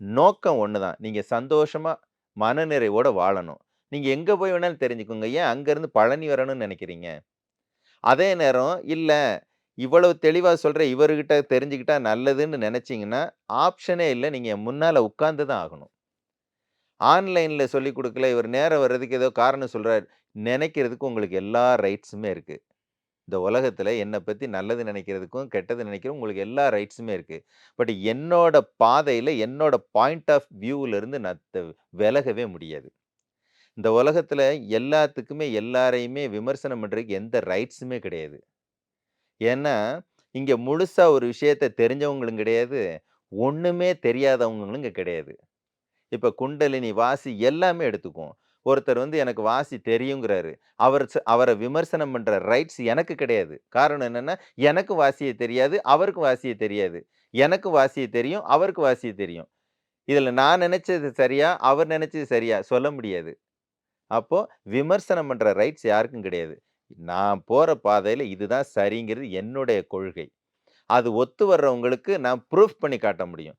நோக்கம் ஒன்று தான். நீங்கள் சந்தோஷமாக மனநிறைவோடு வாழணும். நீங்கள் எங்கே போய் வேணாலும் தெரிஞ்சுக்கோங்க. ஏன் அங்கேருந்து பழனி வரணும்னு நினைக்கிறீங்க அதே நேரம், இல்லை இவ்வளவு தெளிவாக சொல்கிற இவர்கிட்ட தெரிஞ்சுக்கிட்டா நல்லதுன்னு நினச்சிங்கன்னா ஆப்ஷனே இல்லை நீங்கள் முன்னால் உட்காந்து தான் ஆகணும். ஆன்லைனில் சொல்லிக் கொடுக்கல இவர் நேரம் வர்றதுக்கு ஏதோ காரணம் சொல்கிறார் நினைக்கிறதுக்கு உங்களுக்கு எல்லா ரைட்ஸுமே இருக்குது இந்த உலகத்தில் என்னை பற்றி நல்லது நினைக்கிறதுக்கும் கெட்டது நெனைக்கிறதுக்கும் உங்களுக்கு எல்லா ரைட்ஸுமே இருக்குது பட் என்னோட பாதையில் என்னோட பாயிண்ட் ஆஃப் வியூலருந்து நான் த விலகவே முடியாது. இந்த உலகத்தில் எல்லாத்துக்குமே, எல்லாரையுமே விமர்சனம் பண்ணுறதுக்கு எந்த ரைட்ஸுமே கிடையாது. ஏன்னா, இங்கே முழுசாக ஒரு விஷயத்த தெரிஞ்சவங்களும் கிடையாது. ஒன்றுமே தெரியாதவங்களும் இங்கே கிடையாது. இப்போ குண்டலினி, வாசி எல்லாமே எடுத்துக்குவோம். ஒருத்தர் வந்து எனக்கு வாசி தெரியுங்கிறாரு. அவர் ச விமர்சனம் பண்ணுற ரைட்ஸ் எனக்கு கிடையாது. காரணம் என்னென்னா எனக்கு வாசியை தெரியாது, அவருக்கு வாசியை தெரியாது. எனக்கு வாசியை தெரியும், அவருக்கு வாசியை தெரியும். இதில் நான் நினச்சது சரியா, அவர் நினச்சது சரியா சொல்ல முடியாது. அப்போது விமர்சனம் பண்ணுற ரைட்ஸ் யாருக்கும் கிடையாது. நான் போகிற பாதையில் இதுதான் சரிங்கிறது என்னுடைய கொள்கை. அது ஒத்து வர்றவங்களுக்கு நான் ப்ரூஃப் பண்ணி காட்ட முடியும்.